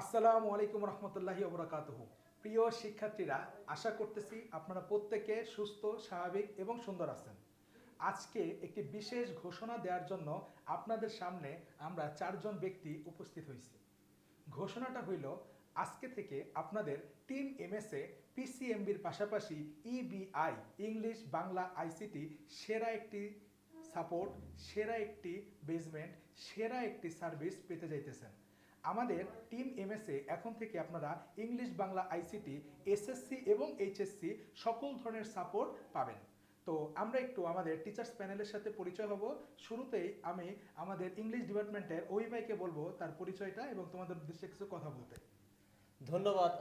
আসসালামু আলাইকুম রহমতুল্লাহি ওবরাকাতুহু প্রিয় শিক্ষার্থীরা, আশা করতেছি আপনারা প্রত্যেকে সুস্থ, স্বাভাবিক এবং সুন্দর আছেন। আজকে একটি বিশেষ ঘোষণা দেওয়ার জন্য আপনাদের সামনে আমরা চারজন ব্যক্তি উপস্থিত হয়েছি। ঘোষণাটা হইল, আজকে থেকে আপনাদের টিম এমএসএ পিসিএমবির পাশাপাশি ইবিআই, ইংলিশ, বাংলা, আইসিটি সেরা একটি সাপোর্ট, সেরা একটি বেসমেন্ট, সেরা একটি সার্ভিস পেতে যাইতেছেন। আমাদের টিম এমএসএ এখন থেকে আপনারা ইংলিশ বাংলা আইসিটি এসএসসি এবং এইচএসসি সকল ধরনের সাপোর্ট পাবেন। তো আমরা একটু আমাদের টিচার্স প্যানেলের সাথে পরিচয় হব। শুরুতেই আমি আমাদের ইংলিশ ডিপার্টমেন্টের ওই ভাইকে বলব তার পরিচয়টা এবং তোমাদের উদ্দেশ্যে কিছু কথা বলতে। ধন্যবাদ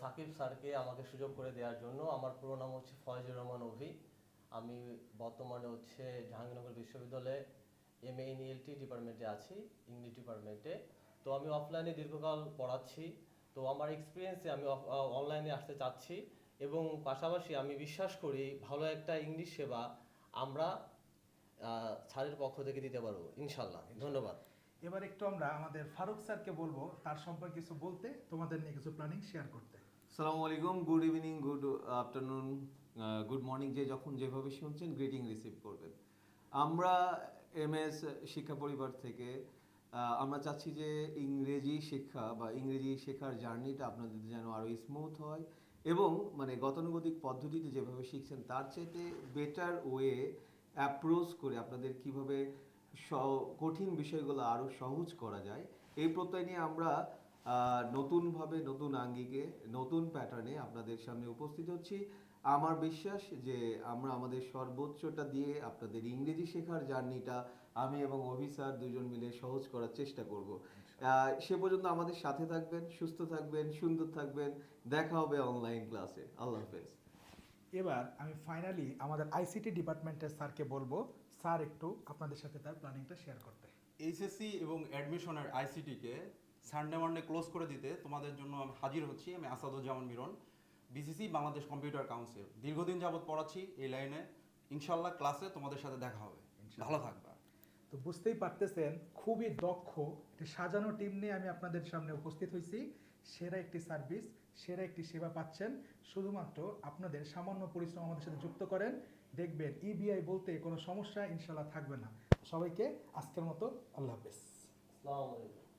সাকিব স্যারকে আমাকে সুযোগ করে দেওয়ার জন্য। আমার পুরো নাম হচ্ছে ফয়জুর রহমান অভি। আমি বর্তমানে হচ্ছে জাহাঙ্গীরনগর বিশ্ববিদ্যালয়ে এম এ এনইএলটি ডিপার্টমেন্টে আছি ইংলিশ ডিপার্টমেন্টে তো আমি অফলাইনে দীর্ঘকাল পড়াচ্ছি। তো আমার এক্সপিরিয়েন্সে আমি অনলাইনে আসতে চাচ্ছি এবং পাশাপাশি আমি বিশ্বাস করি ভালো একটা ইংলিশ সেবা আমরা স্যারের পক্ষ থেকে দিতে পারব ইনশাল্লাহ ধন্যবাদ। এবার একটু আমরা আমাদের ফারুক স্যারকে বলব তার সম্পর্কে কিছু বলতে তোমাদের নিয়ে কিছু প্ল্যানিং শেয়ার করতে। সালামু আলাইকুম good evening good afternoon good morning যে যখন যেভাবে শুনছেন গ্রিটিং রিসিভ করবেন। আমরা এমএস শিক্ষা পরিবার থেকে আমরা চাচ্ছি যে ইংরেজি শিক্ষা বা ইংরেজি শেখার জার্নিটা আপনাদের যেন আরও স্মুথ হয় এবং মানে গতানুগতিক পদ্ধতিতে যেভাবে শিখছেন, তার চাইতে বেটার ওয়ে অ্যাপ্রোচ করে আপনাদের কীভাবে স- কঠিন বিষয়গুলো আরও সহজ করা যায়, এই প্রত্যয় নিয়ে আমরা নতুনভাবে নতুন আঙ্গিকে নতুন প্যাটার্নে আপনাদের সামনে উপস্থিত হচ্ছি। আমার বিশ্বাস যে আমরা আমাদের সর্বোচ্চটা দিয়ে আপনাদের ইংরেজি শেখার জার্নিটা আমি এবং অভিসার দুজন মিলে সহজ করার চেষ্টা করব। সে পর্যন্ত আমাদের সাথে থাকবেন সুস্থ থাকবেন সুন্দর থাকবেন। দেখা হবে অনলাইন ক্লাসে আল্লাহ হাফেজ। এবার আমি ফাইনালি আমাদের আইসিটি ডিপার্টমেন্টের স্যারকে বলব স্যার একটু আপনাদের সাথে তার প্ল্যানিংটা শেয়ার করতে। এইচএসসি এবং অ্যাডমিশনের আইসিটিকে সানডে মানডে ক্লোজ করে দিতে তোমাদের জন্য আমি হাজির হচ্ছি। আমি Asaduzzaman Miron BCC Bangladesh computer council দীর্ঘদিন যাবত পড়াচ্ছি এই লাইনে। ইনশাল্লাহ ক্লাসে তোমাদের সাথে দেখা হবে। ভালো থাকবা। তো বুঝতেই পারতেছেন খুবই দক্ষ একটি সাজানো টিম নিয়ে আমি আপনাদের সামনে উপস্থিত হয়েছি। সেরা একটি সার্ভিস সেরা একটি সেবা পাচ্ছেন। শুধুমাত্র আপনাদের সামান্য পরিশ্রম আমাদের সাথে যুক্ত করেন। দেখবেন ইবিআই বলতে কোনো সমস্যা ইনশাল্লাহ থাকবে না। সবাইকে আজকের মতো আল্লাহ হাফেজ। আসসালামু আলাইকুম।